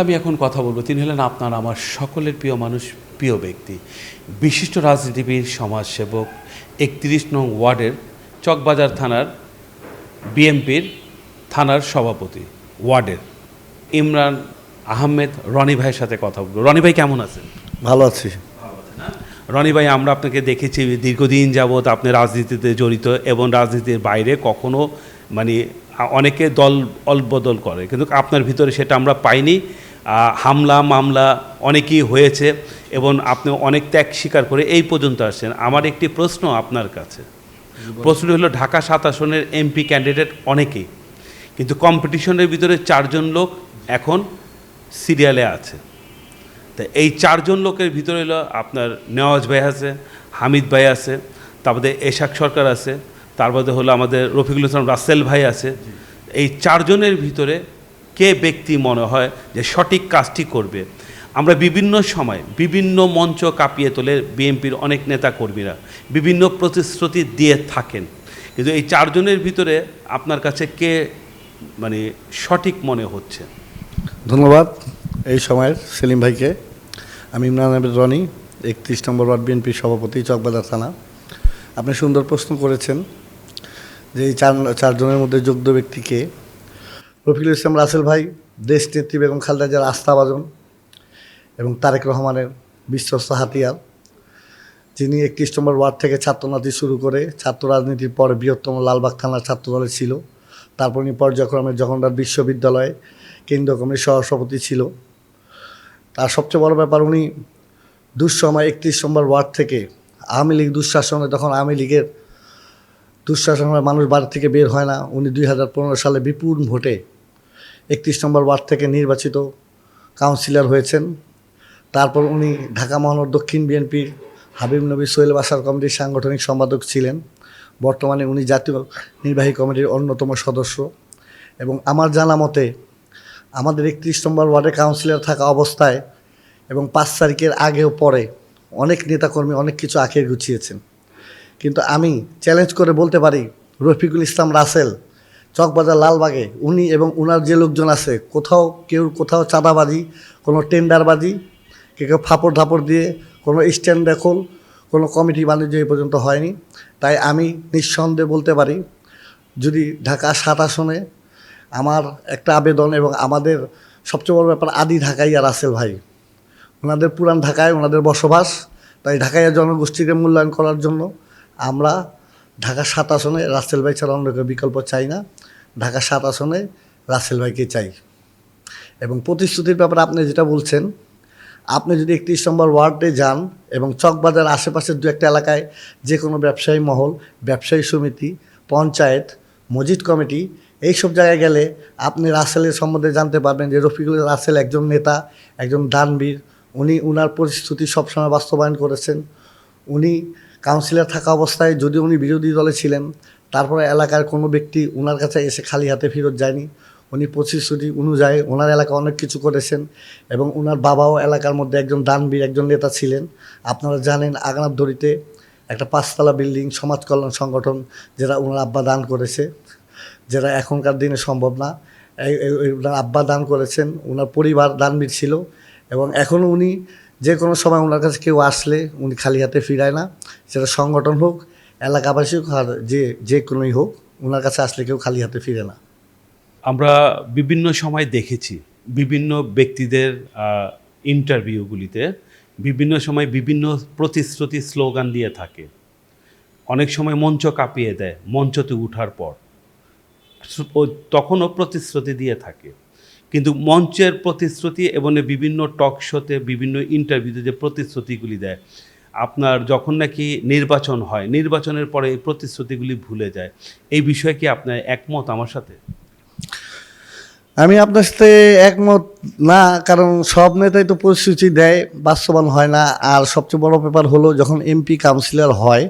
আমি এখন কথা বলব। তিনি হলেন আপনার আমার সকলের প্রিয় মানুষ প্রিয় ব্যক্তি। বিশিষ্ট রাজনীতিবিদ সমাজসেবক একত্রিশ নং ওয়ার্ডের চকবাজার থানার বিএমপির থানার সভাপতি ওয়ার্ডের। ইমরান আহমেদ রনি ভাইয়ের সাথে কথা বলব। রনি ভাই কেমন আছেন? ভালো আছি। রনি ভাই আমরা আপনাকে দেখেছি দীর্ঘদিন যাবৎ আপনি রাজনীতিতে জড়িত এবং রাজনীতির বাইরে কখনো মানে অনেকে দল অলবদল করে। কিন্তু আপনার ভিতরে সেটা আমরা পাইনি। হামলা মামলা অনেকই হয়েছে এবং আপনি অনেক ত্যাগ স্বীকার করে এই পর্যন্ত আসছেন। আমার একটি প্রশ্ন আপনার কাছে। প্রশ্নটি হলো ঢাকা সাত আসনের এমপি ক্যান্ডিডেট অনেকেই কিন্তু কম্পিটিশনের ভিতরে চারজন লোক এখন সিরিয়ালে আছে। তা এই চারজন লোকের ভিতরে হলো আপনার নেওয়াজ ভাই আছে হামিদ ভাই আছে তারপরে এশাক সরকার আছে তারপরে হলো আমাদের রফিকুল ইসলাম রাসেল ভাই আছে। এই চারজনের ভিতরে কে ব্যক্তি মনে হয় যে সঠিক কাজটি করবে? আমরা বিভিন্ন সময় বিভিন্ন মঞ্চ কাঁপিয়ে তোলে বিএনপির অনেক নেতা কর্মীরা বিভিন্ন প্রতিশ্রুতি দিয়ে থাকেন। কিন্তু এই চারজনের ভিতরে আপনার কাছে কে মানে সঠিক মনে হচ্ছে? ধন্যবাদ এই সময়ের সেলিম ভাইকে। আমি ইমরান আহমেদ রনি, একত্রিশ নম্বর ওয়ার্ড বিএনপির সভাপতি, চকবাজার থানা। আপনি সুন্দর প্রশ্ন করেছেন যে এই চার চারজনের মধ্যে যোগ্য ব্যক্তিকে রফিকুল ইসলাম রাসেল ভাই, দেশ নেত্রী বেগম খালেদা জিয়ার আস্থাভাজন এবং তারেক রহমানের বিশ্বস্ত হাতিয়ার যিনি একত্রিশ নম্বর ওয়ার্ড থেকে ছাত্রনাতি শুরু করে ছাত্র রাজনীতির পরে বৃহত্তম লালবাগ থানার ছাত্র দলে ছিল। তারপর উনি পর্যায়ক্রমে জগন্নাথ বিশ্ববিদ্যালয়ে কেন্দ্রীয় কমিটির সহসভাপতি ছিল। তার সবচেয়ে বড় ব্যাপার, উনি দুঃসময় একত্রিশ নম্বর ওয়ার্ড থেকে আওয়ামী লীগ দুঃশাসনে, তখন আওয়ামী লীগের দুঃশাসনের মানুষ বাড়ি থেকে বের হয় না। উনি দুই হাজার পনেরো সালে বিপুল ভোটে একত্রিশ নম্বর ওয়ার্ড থেকে নির্বাচিত কাউন্সিলর হয়েছেন। তারপর উনি ঢাকা মহানগর দক্ষিণ বিএনপির হাবিব নবী সোহেল বাসার কমিটির সাংগঠনিক সম্পাদক ছিলেন। বর্তমানে উনি জাতীয় নির্বাহী কমিটির অন্যতম সদস্য। এবং আমার জানা মতে, আমাদের একত্রিশ নম্বর ওয়ার্ডে কাউন্সিলর থাকা অবস্থায় এবং পাঁচ তারিখের আগেও পরে অনেক নেতাকর্মী অনেক কিছু আখের গুছিয়েছেন। কিন্তু আমি চ্যালেঞ্জ করে বলতে পারি, রফিকুল ইসলাম রাসেল, চকবাজার লালবাগে, উনি এবং উনার যে লোকজন আছে, কোথাও কেউ কোথাও চাঁদাবাজি, কোনো টেন্ডারবাজি কেউ কেউ ফাপড় ধাপড় দিয়ে কোনো স্ট্যান্ড দেখল কোনো কমিটি বাণিজ্য এই পর্যন্ত হয়নি। তাই আমি নিঃসন্দেহে বলতে পারি, যদি ঢাকা সাত আসনে আমার একটা আবেদন এবং আমাদের সবচেয়ে বড় ব্যাপার আদি ঢাকাইয়া রাসেল ভাই। ওনাদের পুরান ঢাকায় ওনাদের বসবাস, তাই ঢাকাইয়া জনগোষ্ঠীকে মূল্যায়ন করার জন্য আমরা ঢাকা সাত আসনে রাসেল ভাই ছাড়া অন্য কেউ বিকল্প চাই না। ঢাকা সাত আসনে রাসেল ভাইকে চাই। এবং প্রতিশ্রুতির ব্যাপারে আপনি যেটা বলছেন, আপনি যদি একত্রিশ নম্বর ওয়ার্ডে যান এবং চকবাজার আশেপাশের দু একটা এলাকায় যে কোনো ব্যবসায়ী মহল, ব্যবসায়ী সমিতি, পঞ্চায়েত মসজিদ কমিটি এই সব জায়গায় গেলে আপনি রাসেলের সম্বন্ধে জানতে পারবেন যে রফিকুল রাসেল একজন নেতা, একজন দানবীর। উনি উনার পরিস্থিতি সবসময় বাস্তবায়ন করেছেন। উনি কাউন্সিলর থাকা অবস্থায় যদি উনি বিরোধী দলে ছিলেন, তারপরে এলাকার কোনো ব্যক্তি ওনার কাছে এসে খালি হাতে ফেরত যায়নি। উনি প্রতিশ্রুতি অনুযায়ী ওনার এলাকা অনেক কিছু করেছেন এবং ওনার বাবাও এলাকার মধ্যে একজন দানবীর, একজন নেতা ছিলেন। আপনারা জানেন আগানার দড়িতে একটা পাঁচতলা বিল্ডিং, সমাজ কল্যাণ সংগঠন, যেটা ওনার আব্বা দান করেছে, যেটা এখনকার দিনে সম্ভব না। ওনার আব্বা দান করেছেন ওনার পরিবার দানবীর ছিল এবং এখনও উনি যে কোনো সময় ওনার কাছে কেউ আসলে উনি খালি হাতে ফিরায় না, সেটা সংগঠন হোক, এলাকাবাসী হোক, আর যে যে কোনোই হোক, ওনার কাছে আসলে কেউ খালি হাতে ফিরে না। আমরা বিভিন্ন সময় দেখেছি বিভিন্ন ব্যক্তিদের ইন্টারভিউগুলিতে বিভিন্ন সময় বিভিন্ন প্রতিশ্রুতি স্লোগান দিয়ে থাকে। অনেক সময় মঞ্চ কাঁপিয়ে দেয়, মঞ্চতে উঠার পর। তখনও প্রতিশ্রুতি দিয়ে থাকে। কিন্তু মঞ্চের প্রতিশ্রুতি এবং বিভিন্ন টক শোতে বিভিন্ন ইন্টারভিউতে যে প্রতিশ্রুতিগুলি দেয়, আপনার যখন নাকি নির্বাচন হয়, নির্বাচনের পরে এই প্রতিশ্রুতিগুলি ভুলে যায়, এই বিষয়ে কি আপনার একমত আমার সাথে? আমি আপনার সাথে একমত না, কারণ সব নেতাই তো প্রতিশ্রুতি দেয়, বাস্তবায়ন হয় না। আর সবচেয়ে বড় ব্যাপার হলো, যখন এমপি কাউন্সিলর হয়,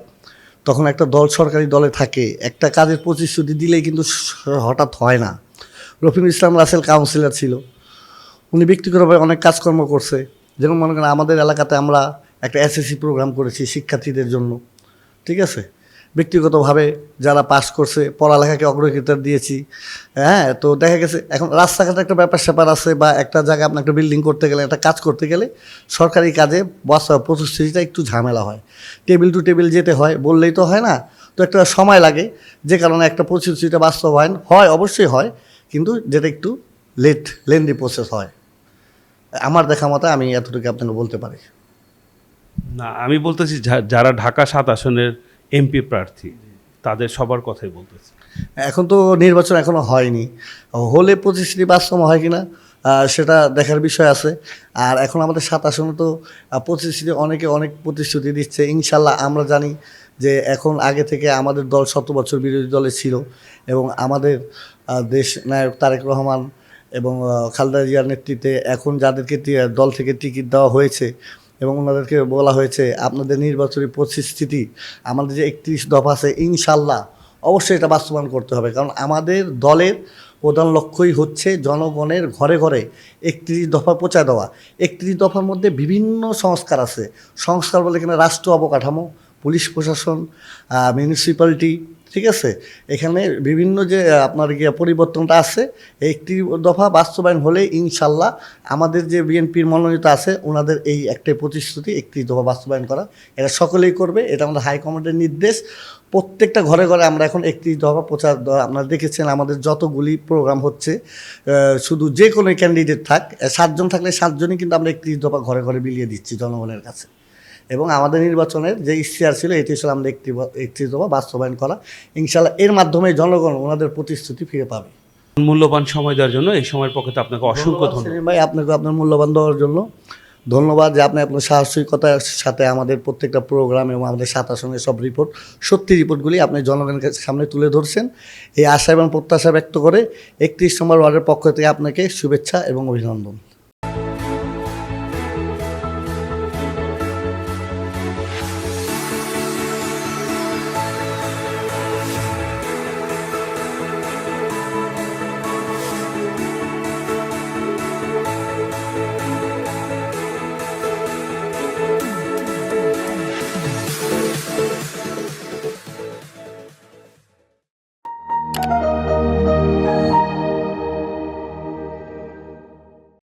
তখন একটা দল সরকারি দলে থাকে, একটা কাজের প্রতিশ্রুতি দিলেই কিন্তু হঠাৎ হয় না। রফিকুল ইসলাম রাসেল কাউন্সিলর ছিল। উনি ব্যক্তিগতভাবে অনেক কাজকর্ম করছে। যেমন মনে করেন আমাদের এলাকাতে আমরা একটা এসএসসি প্রোগ্রাম করেছি শিক্ষার্থীদের জন্য। ঠিক আছে? ব্যক্তিগতভাবে যারা পাস করছে, পড়ালেখাকে অগ্রগতিতা দিয়েছি। হ্যাঁ তো দেখা গেছে, এখন রাস্তাঘাটে একটা ব্যাপার স্যাপার আছে বা একটা জায়গায় আপনার একটা বিল্ডিং করতে গেলে, একটা কাজ করতে গেলে সরকারি কাজে বাস্তব প্রতিশ্রুতিটা একটু ঝামেলা হয়। টেবিল টু টেবিল যেতে হয়, বললেই তো হয় না। তো একটা সময় লাগে, যে কারণে একটা প্রতিশ্রুতিটা বাস্তবায়ন হয়, অবশ্যই হয়। কিন্তু যেটা একটু লেট লেন্দি প্রসেস হয়। আমার দেখা মতো আমি এতটুকু আপনাকে বলতে পারি। না আমি বলতেছি যারা ঢাকা সাত আসনের এমপি প্রার্থী তাদের সবার কথাই বলতেছি। এখন তো নির্বাচন এখনও হয়নি। হলে প্রতিশ্রুতি বাস্তব হয় কিনা? সেটা দেখার বিষয় আছে। আর এখন আমাদের সাত আসনে তো প্রতিশ্রুতি অনেকে অনেক প্রতিশ্রুতি দিচ্ছে। ইনশাল্লাহ আমরা জানি যে এখন আগে থেকে আমাদের দল শত বছর বিরোধী দলে ছিল এবং আমাদের দেশ নায়ক তারেক রহমান এবং খালেদা জিয়ার নেতৃত্বে এখন যাদেরকে দল থেকে টিকিট দেওয়া হয়েছে এবং ওনাদেরকে বলা হয়েছে, আপনাদের নির্বাচনী প্রতিশ্রুতি আমাদের যে একত্রিশ দফা আছে, ইনশাল্লাহ অবশ্যই এটা বাস্তবায়ন করতে হবে। কারণ আমাদের দলের প্রধান লক্ষ্যই হচ্ছে জনগণের ঘরে ঘরে একত্রিশ দফা পৌঁছা দেওয়া। একত্রিশ দফার মধ্যে বিভিন্ন সংস্কার আছে। সংস্কার বলে এখানে রাষ্ট্র অবকাঠামো, পুলিশ প্রশাসন মিউনিসিপ্যালিটি ঠিক আছে? এখানে বিভিন্ন যে আপনার গিয়ে পরিবর্তনটা আছে একটি দফা বাস্তবায়ন হলে ইনশাল্লাহ আমাদের যে বিএনপির মনোনীত আছে, ওনাদের এই একটাই প্রতিশ্রুতি, একটি দফা বাস্তবায়ন করা। এটা সকলেই করবে, এটা আমাদের হাইকমান্ডের নির্দেশ। প্রত্যেকটা ঘরে ঘরে আমরা এখন একটি দফা প্রচার আপনারা দেখেছেন আমাদের যতগুলি প্রোগ্রাম হচ্ছে শুধু যে কোনো ক্যান্ডিডেট থাক সাতজন থাকলে সাতজনই কিন্তু আমরা একটি দফা ঘরে ঘরে বিলিয়ে দিচ্ছি জনগণের কাছে। এবং আমাদের নির্বাচনের যে ইশতেহার ছিল এটি ছিল আমরা একটি একটি দফা বাস্তবায়ন করা। ইনশাল্লাহ এর মাধ্যমে জনগণ ওনাদের প্রতিশ্রুতি ফিরে পাবে। মূল্যবান সময় দেওয়ার জন্য এই সময়ের পক্ষে আপনাকে অসংখ্য ধন্যবাদ। ভাই আপনাকে আপনার মূল্যবান দেওয়ার জন্য। ধন্যবাদ যে আপনি আপনার সাহসিকতার সাথে আমাদের প্রত্যেকটা প্রোগ্রাম এবং আমাদের সাতাশনের সব রিপোর্ট সত্যি রিপোর্টগুলি আপনি জনগণের কাছে সামনে তুলে ধরছেন। এই আশা এবং প্রত্যাশা ব্যক্ত করে একত্রিশ নম্বর ওয়ার্ডের পক্ষ থেকে আপনাকে শুভেচ্ছা এবং অভিনন্দন।